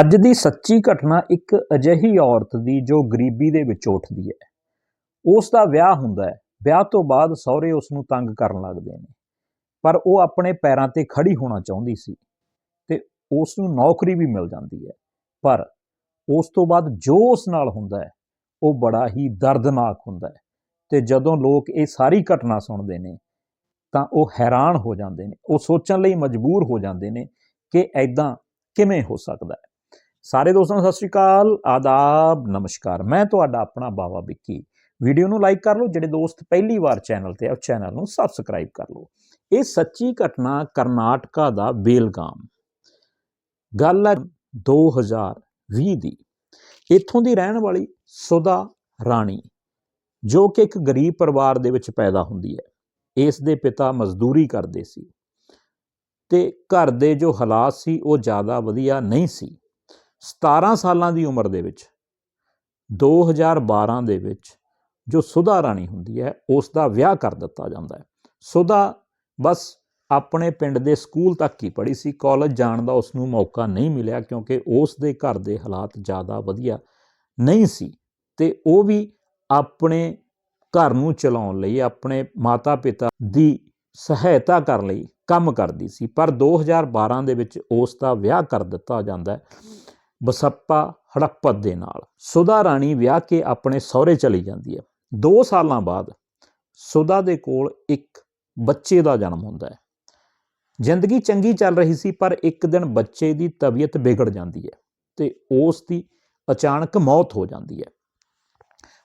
ਅੱਜ ਦੀ ਸੱਚੀ ਘਟਨਾ ਇੱਕ ਅਜਿਹੀ ਔਰਤ ਦੀ ਜੋ ਗਰੀਬੀ ਦੇ ਵਿੱਚ ਉੱਠਦੀ ਹੈ। ਉਸ ਦਾ ਵਿਆਹ ਹੁੰਦਾ ਹੈ। ਵਿਆਹ ਤੋਂ ਬਾਅਦ ਸਹੁਰੇ ਉਸ ਨੂੰ ਤੰਗ ਕਰਨ ਲੱਗਦੇ ਨੇ। ਪਰ ਉਹ ਆਪਣੇ ਪੈਰਾਂ ਤੇ ਖੜੀ ਹੋਣਾ ਚਾਹੁੰਦੀ ਸੀ ਤੇ ਉਸ ਨੂੰ ਨੌਕਰੀ ਵੀ ਮਿਲ ਜਾਂਦੀ ਹੈ। ਪਰ ਉਸ ਤੋਂ ਬਾਅਦ ਜੋ ਉਸ ਨਾਲ ਹੁੰਦਾ ਹੈ, ਉਹ ਬੜਾ ਹੀ ਦਰਦਨਾਕ ਹੁੰਦਾ ਹੈ ਤੇ ਜਦੋਂ ਲੋਕ ਇਹ ਸਾਰੀ ਘਟਨਾ ਸੁਣਦੇ ਨੇ, ਤਾਂ ਉਹ ਹੈਰਾਨ ਹੋ ਜਾਂਦੇ ਨੇ। ਉਹ ਸੋਚਣ ਲਈ ਮਜਬੂਰ ਹੋ ਜਾਂਦੇ ਨੇ ਕਿ ਐਦਾਂ ਕਿਵੇਂ ਹੋ ਸਕਦਾ ਹੈ। ਸਾਰੇ ਦੋਸਤਾਂ ਨੂੰ ਸਤਿ ਸ਼੍ਰੀ ਅਕਾਲ, ਆਦਾਬ, ਨਮਸਕਾਰ। ਮੈਂ ਤੁਹਾਡਾ ਆਪਣਾ ਬਾਵਾ ਵਿੱਕੀ। ਵੀਡੀਓ ਨੂੰ ਲਾਈਕ ਕਰ ਲਓ, ਜਿਹੜੇ ਦੋਸਤ ਪਹਿਲੀ ਵਾਰ ਚੈਨਲ ਤੇ ਆ ਚੈਨਲ ਨੂੰ ਸਬਸਕ੍ਰਾਈਬ ਕਰ ਲਓ। ਇਹ ਸੱਚੀ ਘਟਨਾ ਕਰਨਾਟਕਾ ਦਾ ਬੇਲਗਾਮ। ਗੱਲ ਹੈ 2020 ਦੀ। ਇੱਥੋਂ ਦੀ ਰਹਿਣ ਵਾਲੀ ਸੁਦਾ ਰਾਣੀ, ਜੋ ਕਿ ਇੱਕ ਗਰੀਬ ਪਰਿਵਾਰ ਦੇ ਵਿੱਚ ਪੈਦਾ ਹੁੰਦੀ ਹੈ। ਇਸ ਦੇ ਪਿਤਾ ਮਜ਼ਦੂਰੀ ਕਰਦੇ ਸੀ। ਤੇ ਘਰ ਦੇ ਜੋ ਹਾਲਾਤ ਸੀ, ਉਹ ਜ਼ਿਆਦਾ ਵਧੀਆ ਨਹੀਂ ਸੀ। 17 ਸਾਲਾਂ ਦੀ ਉਮਰ ਦੇ ਵਿੱਚ 2012 ਦੇ ਵਿੱਚ ਜੋ ਸੁਧਾ ਰਾਣੀ ਹੁੰਦੀ ਹੈ ਉਸ ਦਾ ਵਿਆਹ ਕਰ ਦਿੱਤਾ ਜਾਂਦਾ ਹੈ। ਸੁਧਾ ਬਸ ਆਪਣੇ ਪਿੰਡ ਦੇ ਸਕੂਲ ਤੱਕ ਹੀ ਪੜ੍ਹੀ ਸੀ, ਕਾਲਜ ਜਾਣ ਦਾ ਉਸ ਨੂੰ ਮੌਕਾ ਨਹੀਂ ਮਿਲਿਆ ਕਿਉਂਕਿ ਉਸ ਦੇ ਘਰ ਦੇ ਹਾਲਾਤ ਜ਼ਿਆਦਾ ਵਧੀਆ ਨਹੀਂ ਸੀ ਤੇ ਉਹ ਵੀ ਆਪਣੇ ਘਰ ਨੂੰ ਚਲਾਉਣ ਲਈ, ਆਪਣੇ ਮਾਤਾ-ਪਿਤਾ ਦੀ ਸਹਾਇਤਾ ਕਰਨ ਲਈ, ਕੰਮ ਕਰਦੀ ਸੀ। ਪਰ 2012 ਦੇ ਵਿੱਚ ਉਸ ਦਾ ਵਿਆਹ ਕਰ ਦਿੱਤਾ ਜਾਂਦਾ ਹੈ। ਬਸੱਪਾ ਹੜੱਪਤ ਦੇ ਨਾਲ। ਸੁਧਾ ਰਾਣੀ ਵਿਆਹ ਕੇ ਆਪਣੇ ਸਹੁਰੇ ਚਲੀ ਜਾਂਦੀ ਹੈ। 2 ਸਾਲਾਂ ਬਾਅਦ ਸੁਧਾ ਦੇ ਕੋਲ ਇੱਕ ਬੱਚੇ ਦਾ ਜਨਮ ਹੁੰਦਾ ਹੈ। ਜ਼ਿੰਦਗੀ ਚੰਗੀ ਚੱਲ ਰਹੀ ਸੀ, ਪਰ ਇੱਕ ਦਿਨ ਬੱਚੇ ਦੀ ਤਬੀਅਤ ਵਿਗੜ ਜਾਂਦੀ ਹੈ ਤੇ ਉਸ ਦੀ ਅਚਾਨਕ ਮੌਤ ਹੋ ਜਾਂਦੀ ਹੈ।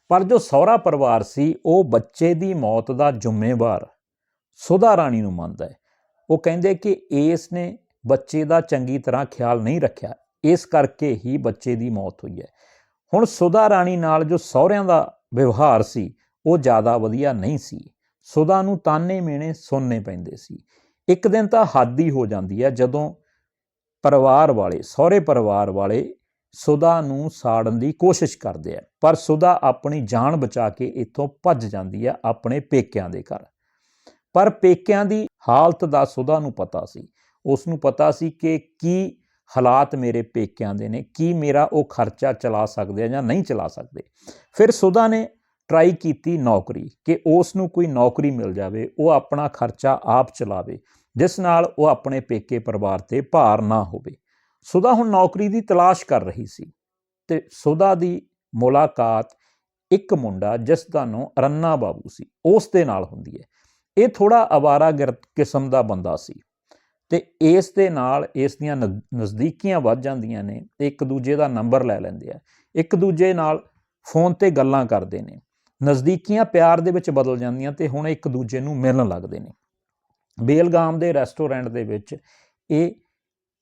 ਪਰ ਜੋ ਸਹੁਰਾ ਪਰਿਵਾਰ ਸੀ, ਉਹ ਬੱਚੇ ਦੀ ਮੌਤ ਦਾ ਜ਼ਿੰਮੇਵਾਰ ਸੁਧਾ ਰਾਣੀ ਨੂੰ ਮੰਨਦਾ ਹੈ। ਉਹ ਕਹਿੰਦੇ ਕਿ ਇਸ ਨੇ ਬੱਚੇ ਦਾ ਚੰਗੀ ਤਰ੍ਹਾਂ ਖਿਆਲ ਨਹੀਂ ਰੱਖਿਆ। ਇਸ ਕਰਕੇ ਹੀ ਬੱਚੇ ਦੀ ਮੌਤ ਹੋਈ ਹੈ। ਹੁਣ ਸੁਧਾ ਰਾਣੀ ਨਾਲ ਜੋ ਸਹੁਰਿਆਂ ਦਾ ਵਿਵਹਾਰ ਸੀ, ਉਹ ਜ਼ਿਆਦਾ ਵਧੀਆ ਨਹੀਂ ਸੀ। ਸੁਧਾ ਨੂੰ ਤਾਨੇ ਮੇਣੇ ਸੁਣਨੇ ਪੈਂਦੇ ਸੀ। ਇੱਕ ਦਿਨ ਤਾਂ ਹੱਦ ਹੀ ਹੋ ਜਾਂਦੀ ਹੈ ਜਦੋਂ ਪਰਿਵਾਰ ਵਾਲੇ, ਸਹੁਰੇ ਪਰਿਵਾਰ ਵਾਲੇ ਸੁਧਾ ਨੂੰ ਸਾੜਨ ਦੀ ਕੋਸ਼ਿਸ਼ ਕਰਦੇ ਆ। ਪਰ ਸੁਧਾ ਆਪਣੀ ਜਾਨ ਬਚਾ ਕੇ ਇੱਥੋਂ ਭੱਜ ਜਾਂਦੀ ਹੈ ਆਪਣੇ ਪੇਕਿਆਂ ਦੇ ਘਰ। ਪਰ ਪੇਕਿਆਂ ਦੀ ਹਾਲਤ ਦਾ ਸੁਧਾ ਨੂੰ ਪਤਾ ਸੀ। ਉਸ ਨੂੰ ਪਤਾ ਸੀ ਕਿ ਕੀ ਹਾਲਾਤ ਮੇਰੇ ਪੇਕਿਆਂ ਦੇ ਨੇ, ਕੀ ਮੇਰਾ ਉਹ ਖਰਚਾ ਚਲਾ ਸਕਦੇ ਆ ਜਾਂ ਨਹੀਂ ਚਲਾ ਸਕਦੇ? ਫਿਰ ਸੁਧਾ ਨੇ ਟਰਾਈ ਕੀਤੀ ਨੌਕਰੀ ਕਿ ਉਸ ਨੂੰ ਕੋਈ ਨੌਕਰੀ ਮਿਲ ਜਾਵੇ, ਉਹ ਆਪਣਾ ਖਰਚਾ ਆਪ ਚਲਾਵੇ, ਜਿਸ ਨਾਲ ਉਹ ਆਪਣੇ ਪੇਕੇ ਪਰਿਵਾਰ ਤੇ ਭਾਰ ਨਾ ਹੋਵੇ। ਸੁਧਾ ਹੁਣ ਨੌਕਰੀ ਦੀ ਤਲਾਸ਼ ਕਰ ਰਹੀ ਸੀ ਤੇ ਸੁਧਾ ਦੀ ਮੁਲਾਕਾਤ ਇੱਕ ਮੁੰਡਾ ਜਿਸ ਦਾ ਨਾਮ ਰੰਨਾ ਬਾਬੂ ਸੀ, ਉਸ ਦੇ ਨਾਲ ਹੁੰਦੀ ਹੈ। ਇਹ ਥੋੜਾ ਅਵਾਰਾਗਰਦ ਕਿਸਮ ਦਾ ਬੰਦਾ ਸੀ। ਤੇ ਇਸ ਦੇ ਨਾਲ ਇਸ ਦੀਆਂ ਨਜ਼ਦੀਕੀਆਂ ਵੱਧ ਜਾਂਦੀਆਂ ਨੇ ਇੱਕ ਦੂਜੇ ਦਾ ਨੰਬਰ ਲੈ ਲੈਂਦੇ ਆ। ਇੱਕ ਦੂਜੇ ਨਾਲ ਫੋਨ ਤੇ ਗੱਲਾਂ ਕਰਦੇ ਨੇ। ਨਜ਼ਦੀਕੀਆਂ ਪਿਆਰ ਦੇ ਵਿੱਚ ਬਦਲ ਜਾਂਦੀਆਂ ਤੇ ਹੁਣ ਇੱਕ ਦੂਜੇ ਨੂੰ ਮਿਲਣ ਲੱਗਦੇ ਨੇ। ਬੇਲਗਾਮ ਦੇ ਰੈਸਟੋਰੈਂਟ ਦੇ ਵਿੱਚ ਇਹ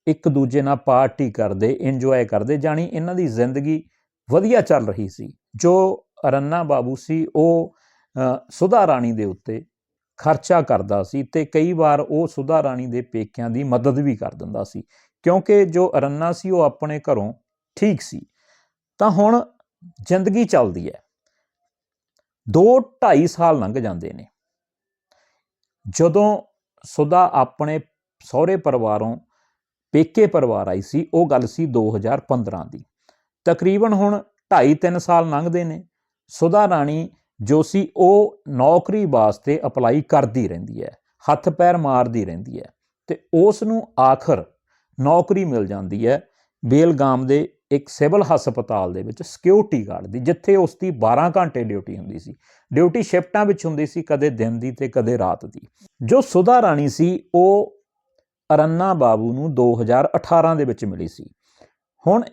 ਇੱਕ ਦੂਜੇ ਨਾਲ ਪਾਰਟੀ ਕਰਦੇ, ਇੰਜੋਏ ਕਰਦੇ, ਜਾਣੀ ਇਹਨਾਂ ਦੀ ਜ਼ਿੰਦਗੀ ਵਧੀਆ ਚੱਲ ਰਹੀ ਸੀ। ਜੋ ਰੰਨਾ ਬਾਬੂ ਸੀ, ਉਹ ਸੁਧਾ ਰਾਣੀ ਦੇ ਉੱਤੇ ਖਰਚਾ ਕਰਦਾ ਸੀ ਤੇ ਕਈ ਵਾਰ ਉਹ ਸੁਧਾ ਰਾਣੀ ਦੇ ਪੇਕਿਆਂ ਦੀ ਮਦਦ ਵੀ ਕਰ ਦਿੰਦਾ ਸੀ। ਕਿਉਂਕਿ ਜੋ ਅਰੰਨਾ ਸੀ ਉਹ ਆਪਣੇ ਘਰੋਂ ਠੀਕ ਸੀ। ਤਾਂ ਹੁਣ ਜ਼ਿੰਦਗੀ ਚੱਲਦੀ ਹੈ। 2 2.5 ਸਾਲ ਲੰਘ ਜਾਂਦੇ ਨੇ। ਜਦੋਂ ਸੁਧਾ ਆਪਣੇ ਸਹੁਰੇ ਪਰਿਵਾਰੋਂ ਪੇਕੇ ਪਰਿਵਾਰ ਆਈ ਸੀ, ਉਹ ਗੱਲ ਸੀ 2015 ਦੀ। ਤਕਰੀਬਨ ਹੁਣ 2.5 3 ਸਾਲ ਲੰਘਦੇ ਨੇ। ਸੁਧਾ ਰਾਣੀ ਜੋ ਸੀ ਉਹ ਨੌਕਰੀ ਵਾਸਤੇ ਅਪਲਾਈ ਕਰਦੀ ਰਹਿੰਦੀ ਹੈ, ਹੱਥ ਪੈਰ ਮਾਰਦੀ ਰਹਿੰਦੀ ਹੈ ਤੇ ਉਸ ਨੂੰ ਆਖਰ ਨੌਕਰੀ ਮਿਲ ਜਾਂਦੀ ਹੈ ਬੇਲਗਾਮ ਦੇ ਇੱਕ ਸਿਵਲ ਹਸਪਤਾਲ ਦੇ ਵਿੱਚ ਸਿਕਿਉਰਿਟੀ ਗਾਰਡ ਦੀ, ਜਿੱਥੇ ਉਸ ਦੀ 12 ਘੰਟੇ ਡਿਊਟੀ ਹੁੰਦੀ ਸੀ। ਡਿਊਟੀ ਸ਼ਿਫਟਾਂ ਵਿੱਚ ਹੁੰਦੀ ਸੀ ਕਦੇ ਦਿਨ ਦੀ ਤੇ ਕਦੇ ਰਾਤ ਦੀ। ਜੋ ਸੁਧਾ ਰਾਣੀ ਸੀ, ਉਹ ਅਰੰਨਾ ਬਾਬੂ ਨੂੰ 2018 ਦੇ ਵਿੱਚ ਮਿਲੀ ਸੀ। ਹੁਣ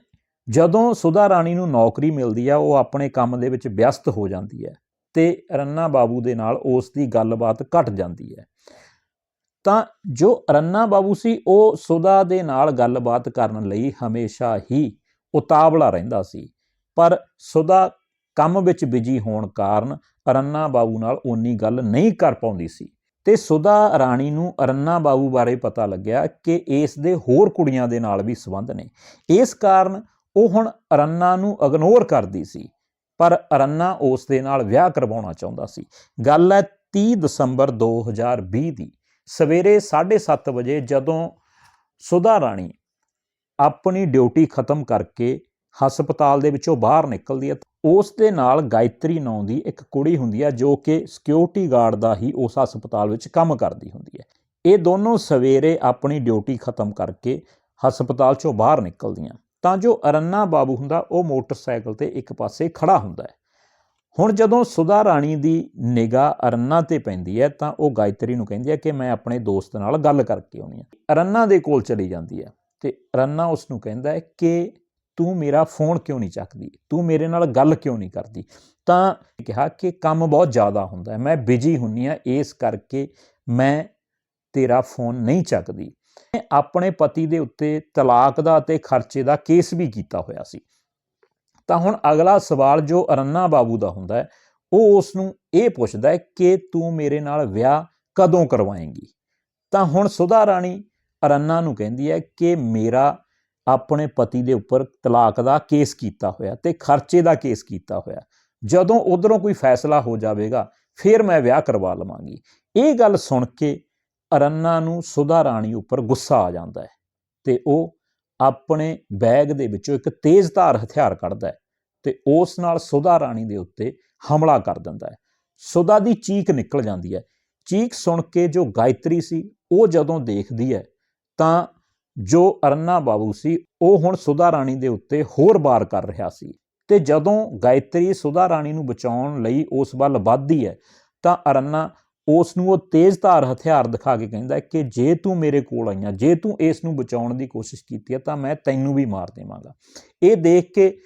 ਜਦੋਂ ਸੁਧਾ ਰਾਣੀ ਨੂੰ ਨੌਕਰੀ ਮਿਲਦੀ ਆ ਉਹ ਆਪਣੇ ਕੰਮ ਦੇ ਵਿੱਚ ਵਿਅਸਤ ਹੋ ਜਾਂਦੀ ਹੈ। ਤੇ ਰੰਨਾ ਬਾਬੂ ਦੇ ਨਾਲ ਉਸ ਦੀ ਗੱਲਬਾਤ ਘਟ ਜਾਂਦੀ ਹੈ। ਤਾਂ ਜੋ ਰੰਨਾ ਬਾਬੂ ਸੀ, ਉਹ ਸੁਦਾ ਦੇ ਨਾਲ ਗੱਲਬਾਤ ਕਰਨ ਲਈ ਹਮੇਸ਼ਾ ਹੀ ਉਤਾਵਲਾ ਰਹਿੰਦਾ ਸੀ। ਪਰ ਸੁਦਾ ਕੰਮ ਵਿੱਚ ਬਿਜ਼ੀ ਹੋਣ ਕਾਰਨ ਰੰਨਾ ਬਾਬੂ ਨਾਲ ਓਨੀ ਗੱਲ ਨਹੀਂ ਕਰ ਪਾਉਂਦੀ ਸੀ। ਤੇ ਸੁਦਾ ਰਾਣੀ ਨੂੰ ਰੰਨਾ ਬਾਬੂ ਬਾਰੇ ਪਤਾ ਲੱਗਿਆ ਕਿ ਇਸ ਦੇ ਹੋਰ ਕੁੜੀਆਂ ਦੇ ਨਾਲ ਵੀ ਸੰਬੰਧ ਨੇ। ਇਸ ਕਾਰਨ ਉਹ ਹੁਣ ਰੰਨਾ ਨੂੰ ਇਗਨੋਰ ਕਰਦੀ ਸੀ। ਪਰ ਅਰੰਨਾ ਉਸ ਦੇ ਨਾਲ ਵਿਆਹ ਕਰਵਾਉਣਾ ਚਾਹੁੰਦਾ ਸੀ। ਗੱਲ ਹੈ 30 ਦਸੰਬਰ 2020 ਦੀ। ਸਵੇਰੇ 7:30 ਵਜੇ ਜਦੋਂ ਸੁਧਾ ਰਾਣੀ ਆਪਣੀ ਡਿਊਟੀ ਖਤਮ ਕਰਕੇ ਹਸਪਤਾਲ ਦੇ ਵਿੱਚੋਂ ਬਾਹਰ ਨਿਕਲਦੀ ਹੈ ਉਸ ਦੇ ਨਾਲ ਗਾਇਤਰੀ ਨਾਂ ਦੀ ਇੱਕ ਕੁੜੀ ਹੁੰਦੀ ਹੈ ਜੋ ਕਿ ਸਿਕਿਉਰਿਟੀ ਗਾਰਡ ਦਾ ਹੀ ਉਸ ਹਸਪਤਾਲ ਵਿੱਚ ਕੰਮ ਕਰਦੀ ਹੁੰਦੀ ਹੈ। ਇਹ ਦੋਨੋਂ ਸਵੇਰੇ ਆਪਣੀ ਡਿਊਟੀ ਖਤਮ ਕਰਕੇ ਹਸਪਤਾਲ ਚੋਂ ਬਾਹਰ ਨਿਕਲਦੀਆਂ। ਤਾਂ ਜੋ ਅਰੰਨਾ ਬਾਬੂ ਹੁੰਦਾ, ਉਹ ਮੋਟਰਸਾਈਕਲ ਤੇ ਇੱਕ ਪਾਸੇ ਖੜਾ ਹੁੰਦਾ ਹੈ। ਹੁਣ ਜਦੋਂ ਸੁਧਾ ਰਾਣੀ ਦੀ ਨਿਗਾਹ ਅਰੰਨਾ ਤੇ ਪੈਂਦੀ ਹੈ, ਤਾਂ ਉਹ ਗਾਇਤਰੀ ਨੂੰ ਕਹਿੰਦੀ ਹੈ ਕਿ ਮੈਂ ਆਪਣੇ ਦੋਸਤ ਨਾਲ ਗੱਲ ਕਰਕੇ ਆਉਣੀ ਹੈ। ਅਰੰਨਾ ਦੇ ਕੋਲ ਚਲੀ ਜਾਂਦੀ ਹੈ ਤੇ ਅਰੰਨਾ ਉਸ ਨੂੰ ਕਹਿੰਦਾ ਹੈ ਕਿ ਤੂੰ ਮੇਰਾ ਫੋਨ ਕਿਉਂ ਨਹੀਂ ਚੱਕਦੀ? ਤੂੰ ਮੇਰੇ ਨਾਲ ਗੱਲ ਕਿਉਂ ਨਹੀਂ ਕਰਦੀ? ਤਾਂ ਕਿਹਾ ਕਿ ਕੰਮ ਬਹੁਤ ਜ਼ਿਆਦਾ ਹੁੰਦਾ ਹੈ, ਮੈਂ ਬਿਜ਼ੀ ਹੁੰਨੀ ਆ ਇਸ ਕਰਕੇ ਮੈਂ ਤੇਰਾ ਫੋਨ ਨਹੀਂ ਚੱਕਦੀ। ਆਪਣੇ ਪਤੀ ਦੇ ਉੱਤੇ ਤਲਾਕ ਦਾ ਅਤੇ ਖਰਚੇ ਦਾ ਕੇਸ ਵੀ ਕੀਤਾ ਹੋਇਆ ਸੀ। ਤਾਂ ਹੁਣ ਅਗਲਾ ਸਵਾਲ ਜੋ ਅਰੰਨਾ ਬਾਬੂ ਦਾ ਹੁੰਦਾ ਹੈ, ਉਹ ਉਸ ਨੂੰ ਇਹ ਪੁੱਛਦਾ ਹੈ ਕਿ ਤੂੰ ਮੇਰੇ ਨਾਲ ਵਿਆਹ ਕਦੋਂ ਕਰਵਾਏਂਗੀ? ਤਾਂ ਹੁਣ ਸੁਧਾ ਰਾਣੀ ਅਰੰਨਾ ਨੂੰ ਕਹਿੰਦੀ ਹੈ ਕਿ ਮੇਰਾ ਆਪਣੇ ਪਤੀ ਦੇ ਉੱਪਰ ਤਲਾਕ ਦਾ ਕੇਸ ਕੀਤਾ ਹੋਇਆ ਤੇ ਖਰਚੇ ਦਾ ਕੇਸ ਕੀਤਾ ਹੋਇਆ। ਜਦੋਂ ਉਧਰੋਂ ਕੋਈ ਫੈਸਲਾ ਹੋ ਜਾਵੇਗਾ, ਫਿਰ ਮੈਂ ਵਿਆਹ ਕਰਵਾ ਲਵਾਂਗੀ। ਇਹ ਗੱਲ ਸੁਣ ਕੇ ਅਰੰਨਾ ਨੂੰ ਸੁਧਾ ਰਾਣੀ ਉੱਪਰ ਗੁੱਸਾ ਆ ਜਾਂਦਾ ਹੈ ਤੇ ਉਹ ਆਪਣੇ ਬੈਗ ਦੇ ਵਿੱਚੋਂ ਇੱਕ ਤੇਜ਼ਧਾਰ ਹਥਿਆਰ ਕੱਢਦਾ ਹੈ ਤੇ ਉਸ ਨਾਲ ਸੁਧਾ ਰਾਣੀ ਦੇ ਉੱਤੇ ਹਮਲਾ ਕਰ ਦਿੰਦਾ ਹੈ। ਸੁਧਾ ਦੀ ਚੀਕ ਨਿਕਲ ਜਾਂਦੀ ਹੈ। ਚੀਕ ਸੁਣ ਕੇ ਜੋ ਗਾਇਤਰੀ ਸੀ, ਉਹ ਜਦੋਂ ਦੇਖਦੀ ਹੈ, ਤਾਂ ਜੋ ਅਰੰਨਾ ਬਾਬੂ ਸੀ, ਉਹ ਹੁਣ ਸੁਧਾ ਰਾਣੀ ਦੇ ਉੱਤੇ ਹੋਰ ਵਾਰ ਕਰ ਰਿਹਾ ਸੀ ਤੇ ਜਦੋਂ ਗਾਇਤਰੀ ਸੁਧਾ ਰਾਣੀ ਨੂੰ ਬਚਾਉਣ ਲਈ ਉਸ ਵੱਲ ਵੱਧਦੀ ਹੈ, ਤਾਂ ਅਰੰਨਾ ਉਸ ਨੂੰ ਉਹ ਤੇਜ਼ਧਾਰ ਹਥਿਆਰ ਦਿਖਾ ਕੇ ਕਹਿੰਦਾ ਕਿ ਜੇ ਤੂੰ ਮੇਰੇ ਕੋਲ ਆਈਆਂ, ਜੇ ਤੂੰ ਇਸ ਨੂੰ ਬਚਾਉਣ ਦੀ ਕੋਸ਼ਿਸ਼ ਕੀਤੀ ਹੈ ਤਾਂ ਮੈਂ ਤੈਨੂੰ ਵੀ ਮਾਰ ਦੇਵਾਂਗਾ। ਇਹ ਦੇਖ ਕੇ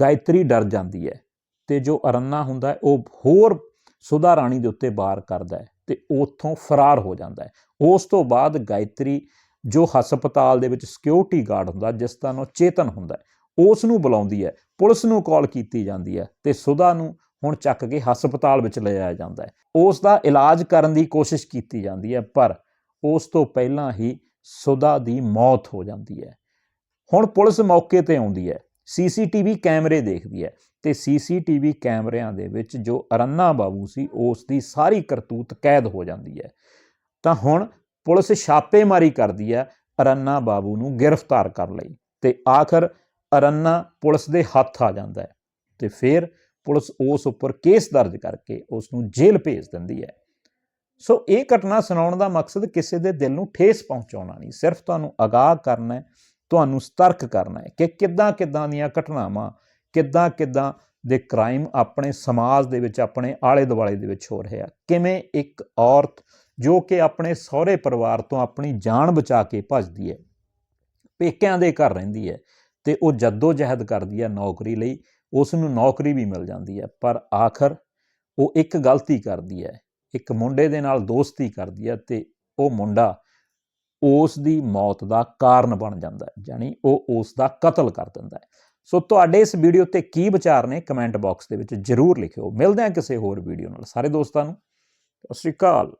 ਗਾਇਤਰੀ ਡਰ ਜਾਂਦੀ ਹੈ ਤੇ ਜੋ ਅਰੰਨਾ ਹੁੰਦਾ ਉਹ ਹੋਰ ਸੁਧਾ ਰਾਣੀ ਦੇ ਉੱਤੇ ਵਾਰ ਕਰਦਾ ਹੈ ਤੇ ਉੱਥੋਂ ਫਰਾਰ ਹੋ ਜਾਂਦਾ ਹੈ। ਉਸ ਤੋਂ ਬਾਅਦ ਗਾਇਤਰੀ ਜੋ ਹਸਪਤਾਲ ਦੇ ਵਿੱਚ ਸਿਕਿਉਰਿਟੀ ਗਾਰਡ ਹੁੰਦਾ, ਜਿਸ ਦਾ ਨਾਮ ਚੇਤਨ ਹੁੰਦਾ ਉਸ ਨੂੰ ਬੁਲਾਉਂਦੀ ਹੈ, ਪੁਲਿਸ ਨੂੰ ਕਾਲ ਕੀਤੀ ਜਾਂਦੀ ਹੈ ਤੇ ਸੁਧਾ ਨੂੰ ਹੁਣ ਚੱਕ ਕੇ ਹਸਪਤਾਲ ਵਿੱਚ ਲਿਜਾਇਆ ਜਾਂਦਾ ਹੈ। ਉਸ ਦਾ ਇਲਾਜ ਕਰਨ ਦੀ ਕੋਸ਼ਿਸ਼ ਕੀਤੀ ਜਾਂਦੀ ਹੈ, ਪਰ ਉਸ ਤੋਂ ਪਹਿਲਾਂ ਹੀ ਸੁਦਾ ਦੀ ਮੌਤ ਹੋ ਜਾਂਦੀ ਹੈ। ਹੁਣ ਪੁਲਿਸ ਮੌਕੇ ਤੇ ਆਉਂਦੀ ਹੈ, ਸੀਸੀਟੀਵੀ ਕੈਮਰੇ ਦੇਖਦੀ ਹੈ ਤੇ ਸੀਸੀਟੀਵੀ ਕੈਮਰਿਆਂ ਦੇ ਵਿੱਚ ਜੋ ਅਰੰਨਾ ਬਾਬੂ ਸੀ, ਉਸ ਦੀ ਸਾਰੀ ਕਰਤੂਤ ਕੈਦ ਹੋ ਜਾਂਦੀ ਹੈ। ਤਾਂ ਹੁਣ ਪੁਲਿਸ ਛਾਪੇਮਾਰੀ ਕਰਦੀ ਹੈ ਅਰੰਨਾ ਬਾਬੂ ਨੂੰ ਗ੍ਰਿਫਤਾਰ ਕਰਨ ਲਈ ਤੇ ਆਖਰ ਅਰੰਨਾ ਪੁਲਿਸ ਦੇ ਹੱਥ ਆ ਜਾਂਦਾ ਹੈ ਤੇ ਫਿਰ ਪੁਲਿਸ ਉਸ ਉੱਪਰ ਕੇਸ ਦਰਜ ਕਰਕੇ ਉਸ ਨੂੰ ਜੇਲ੍ਹ ਭੇਜ ਦਿੰਦੀ ਹੈ। ਸੋ ਇਹ ਘਟਨਾ ਸੁਣਾਉਣ ਦਾ ਮਕਸਦ ਕਿਸੇ ਦੇ ਦਿਲ ਨੂੰ ਠੇਸ ਪਹੁੰਚਾਉਣਾ ਨਹੀਂ, ਸਿਰਫ ਤੁਹਾਨੂੰ ਅਗਾਹ ਕਰਨਾ ਹੈ, ਤੁਹਾਨੂੰ ਸਤਰਕ ਕਰਨਾ ਹੈ ਕਿ ਕਿੱਦਾਂ ਕਿੱਦਾਂ ਦੀਆਂ ਘਟਨਾਵਾਂ, ਕਿੱਦਾਂ ਕਿੱਦਾਂ ਦੇ ਕ੍ਰਾਈਮ ਆਪਣੇ ਸਮਾਜ ਦੇ ਵਿੱਚ, ਆਪਣੇ ਆਲੇ ਦੁਆਲੇ ਦੇ ਵਿੱਚ ਹੋ ਰਿਹਾ ਕਿਵੇਂ ਇੱਕ ਔਰਤ ਜੋ ਕਿ ਆਪਣੇ ਸਹੁਰੇ ਪਰਿਵਾਰ ਤੋਂ ਆਪਣੀ ਜਾਨ ਬਚਾ ਕੇ ਭੱਜਦੀ ਹੈ, ਪੇਕਿਆਂ ਦੇ ਘਰ ਰਹਿੰਦੀ ਹੈ ਤੇ ਉਹ ਜੱਦੋ ਜਹਿਦ ਕਰਦੀ ਹੈ ਨੌਕਰੀ ਲਈ ਉਸ ਨੂੰ ਨੌਕਰੀ ਵੀ ਮਿਲ ਜਾਂਦੀ ਹੈ, ਪਰ ਆਖਰ ਉਹ ਇੱਕ ਗਲਤੀ ਕਰਦੀ ਹੈ, ਇੱਕ ਮੁੰਡੇ ਦੇ ਨਾਲ ਦੋਸਤੀ ਕਰਦੀ ਹੈ ਤੇ ਉਹ ਮੁੰਡਾ ਉਸ ਦੀ ਮੌਤ ਦਾ ਕਾਰਨ ਬਣ ਜਾਂਦਾ ਹੈ ਯਾਨੀ ਉਹ ਉਸ ਦਾ ਕਤਲ ਕਰ ਦਿੰਦਾ ਹੈ। ਸੋ ਤੁਹਾਡੇ ਇਸ ਵੀਡੀਓ ਤੇ ਕੀ ਵਿਚਾਰ ਨੇ ਕਮੈਂਟ ਬਾਕਸ ਦੇ ਵਿੱਚ ਜਰੂਰ ਲਿਖਿਓ। ਮਿਲਦੇ ਹਾਂ ਕਿਸੇ ਹੋਰ ਵੀਡੀਓ ਨਾਲ। ਸਾਰੇ ਦੋਸਤਾਂ ਨੂੰ, ਸਤਿ ਸ਼੍ਰੀ ਅਕਾਲ।